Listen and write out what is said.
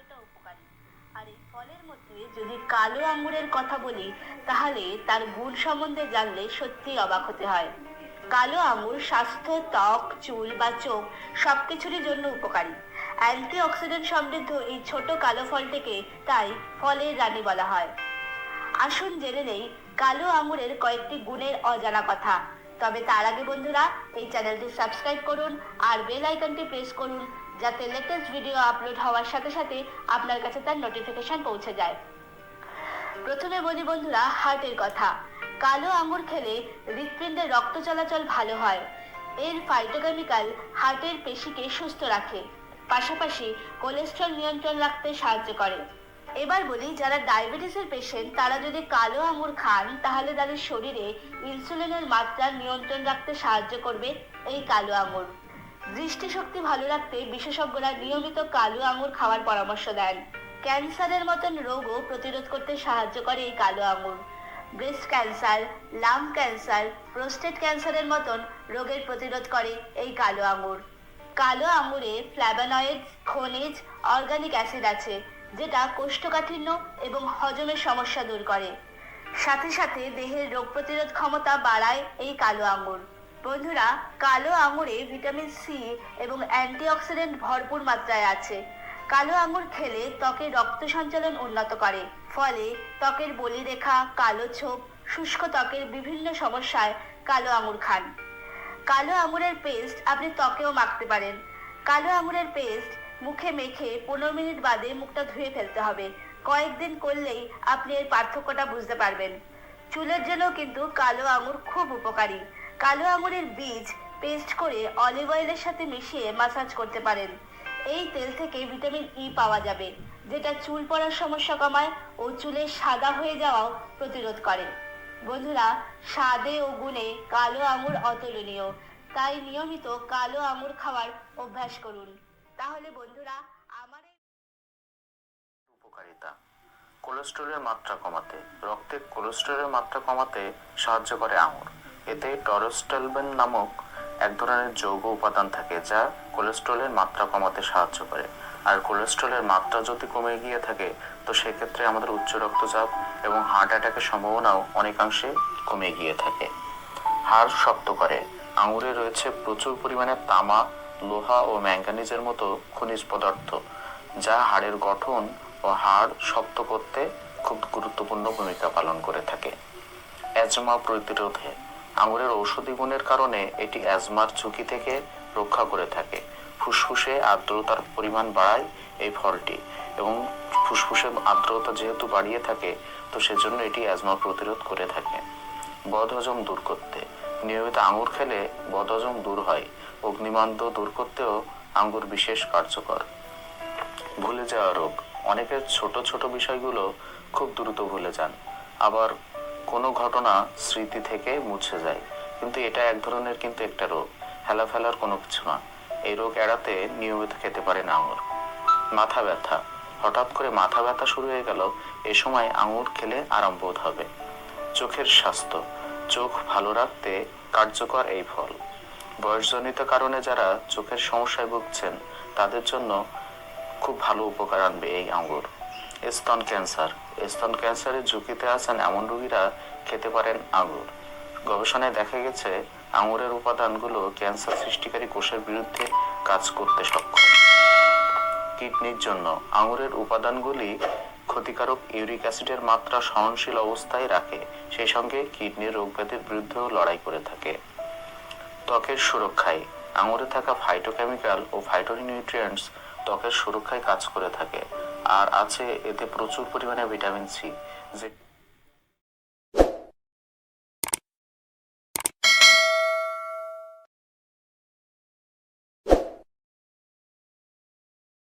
কতটা উপকারী? আর এই ফলের মধ্যে যদি কালো আঙ্গুরের কথা বলি, তাহলে তার গুণ সম্বন্ধে জানলে সত্যি অবাক হতে হয়। কালো আঙুর স্বাস্থ্য, ত্বক, চুল বা চোখ সবকিছুরই জন্য উপকারী। অ্যান্টি অক্সিডেন্ট সমৃদ্ধ এই ছোট কালো ফলটিকে তাই ফলের রানী বলা হয়। আসুন জেনে নেই, কালো আঙুরের কয়েকটি গুণের অজানা কথা। তবে তার আগে বন্ধুরা, এই চ্যানেলটি সাবস্ক্রাইব করুন আর বেল আইকনটি প্রেস করুন যাতে লেটেস্ট ভিডিও আপলোড হওয়ার সাথে সাথে আপনার কাছে তার নোটিফিকেশন পৌঁছে যায়। প্রথমে বলি বন্ধুরা, হার্টের কথা। কালো আঙুর খেলে হৃৎপিণ্ডে রক্ত চলাচল ভালো হয়। এর ফাইটোকেমিক্যাল হার্টের পেশিকে সুস্থ রাখে। পাশাপাশি কোলেস্ট্রল নিয়ন্ত্রণ রাখতে সাহায্য করে। এবার বলি, যারা ডায়াবেটিসের পেশেন্ট তারা যদি কালো আঙুর খান, তাহলে তাদের শরীরে ইনসুলিনের মাত্রা নিয়ন্ত্রণ রাখতে সাহায্য করবে এই কালো আঙুর দৃষ্টিশক্তি ভালো রাখতে বিশেষজ্ঞরা নিয়মিত কালো আঙুর খাওয়ার পরামর্শ দেন। ক্যান্সারের মতন রোগও প্রতিরোধ করতে সাহায্য করে এই কালো আঙুর। Breast cancer lung cancer, prostate ক্যান্সারের মতন রোগের প্রতিরোধ করে এই কালো আঙুর। কালো আঙুরে ফ্ল্যাভানয়েড, খনিজ, অর্গানিক অ্যাসিড আছে, যেটা কোষ্ঠকাঠিন্য এবং হজমের সমস্যা দূর করে। সাথে সাথে দেহের রোগ প্রতিরোধ ক্ষমতা বাড়ায় এই কালো আঙুর। বন্ধুরা, কালো আঙুরে ভিটামিন সি এবং অ্যান্টিঅক্সিডেন্ট ভরপুর মাত্রায় আছে। কালো আঙুর খেলে ত্বকের রক্ত সঞ্চালন উন্নত করে। ফলে ত্বকের বলিরেখা, কালো ছোপ, শুষ্ক ত্বকের বিভিন্ন সমস্যায় কালো আঙুর খান। কালো আঙুরের পেস্ট আপনি ত্বকেও মাখতে পারেন। কালো আঙুরের পেস্ট মুখে মেখে পনেরো মিনিট বাদে মুখটা ধুয়ে ফেলতে হবে। কয়েকদিন করলেই আপনি এর পার্থক্যটা বুঝতে পারবেন। চুলের জন্য কিন্তু কালো আঙুর খুব উপকারী। কালো আঙুরের বীজ পেস্ট করে অলিভ অয়েলের সাথে মিশিয়ে মাসাজ করতে পারেন। এই তেল থেকে ভিটামিন ই পাওয়া যাবে, যেটা চুল পড়ার সমস্যা কমায় ও চুলের সাদা হয়ে যাওয়াও প্রতিরোধ করে। বন্ধুরা, স্বাদে ও গুণে কালো আঙুর অতুলনীয়। তাই নিয়মিত কালো আঙুর খাওয়ার অভ্যাস করুন। তাহলে বন্ধুরা, আমার উপকারিতা। কোলেস্টেরলের মাত্রা কমাতে, রক্তে কোলেস্টেরলের মাত্রা কমাতে সাহায্য করে আঙুর। এতে টরস্টেলবেন নামক এক ধরনের যৌগ উপাদান থাকে যা কোলেস্ট্রলের মাত্রা কমাতে সাহায্য করে। আর কোলেস্ট্রলের মাত্রা যদি কমে গিয়ে থাকে, তো সেক্ষেত্রে আমাদের উচ্চ রক্তচাপ এবং হার্ট অ্যাটাকের সম্ভাবনাও অনেকাংশে কমে গিয়ে থাকে। হাড় শক্ত করে। আঙুরে রয়েছে প্রচুর পরিমাণে তামা, লোহা ও ম্যাঙ্গানিজের মতো খনিজ পদার্থ, যা হাড়ের গঠন ও হাড় শক্ত করতে খুব গুরুত্বপূর্ণ ভূমিকা পালন করে থাকে। অ্যাজমা প্রতিরোধে। আঙুরের ঔষধি গুণের কারণে এটি অ্যাজমার ঝুঁকি থেকে রক্ষা করে থাকে। ফুসফুসে আর্দ্রতার পরিমাণ বাড়ায় এই ফলটি এবং ফুসফুসে আর্দ্রতা যেহেতু বাড়িয়ে থাকে, তো সেজন্য এটি অ্যাজমা প্রতিরোধ করে থাকে। বদহজম দূর করতে। নিয়মিত আঙুর খেলে বদহজম দূর হয়। অগ্নিমান্দ দূর করতেও আঙ্গুর বিশেষ কার্যকর। ভুলে যাওয়া রোগ। অনেকের ছোট ছোট বিষয়গুলো খুব দ্রুত ভুলে যান। আবার কোনো ঘটনা স্মৃতি থেকে মুছে যায়। কিন্তু এটা এক ধরনের কিন্তু একটা রোগ। হেলা ফেলার কোনো কিছু না। এই রোগ এড়াতে নিয়মিত খেতে পারেন আঙুর। মাথা ব্যথা। হঠাৎ করে মাথা ব্যথা শুরু হয়ে গেল, এ সময় আঙুর খেলে আরাম বোধ হবে। চোখের স্বাস্থ্য। চোখ ভালো রাখতে কার্যকর এই ফল। বয়সজনিত কারণে যারা চোখের সমস্যায় ভুগছেন, তাদের জন্য খুব ভালো উপকার আনবে এই আঙ্গুর স্তন ক্যান্সার। স্তন ক্যান্সারের ঝুঁকিতে আছেন এমন রোগীরা খেতে পারেন আঙুর। গবেষণায় দেখা গেছে, আঙুরের উপাদানগুলো ক্যান্সার সৃষ্টিকারী কোষের বিরুদ্ধে কাজ করতে সক্ষম। কিডনির জন্য আঙুরের উপাদানগুলি ক্ষতিকারক ইউরিক অ্যাসিডের মাত্রা সহনশীল অবস্থায় রাখে, সেই সঙ্গে কিডনির রোগব্যাধির বিরুদ্ধেও লড়াই করে থাকে। ত্বকের সুরক্ষায়, আঙুরে থাকা ফাইটোকেমিক্যাল ও ফাইটোনিউট্রিয়েন্টস ত্বকের সুরক্ষায় কাজ করে থাকে। আর আছে এতে প্রচুর পরিমাণে ভিটামিন সি যে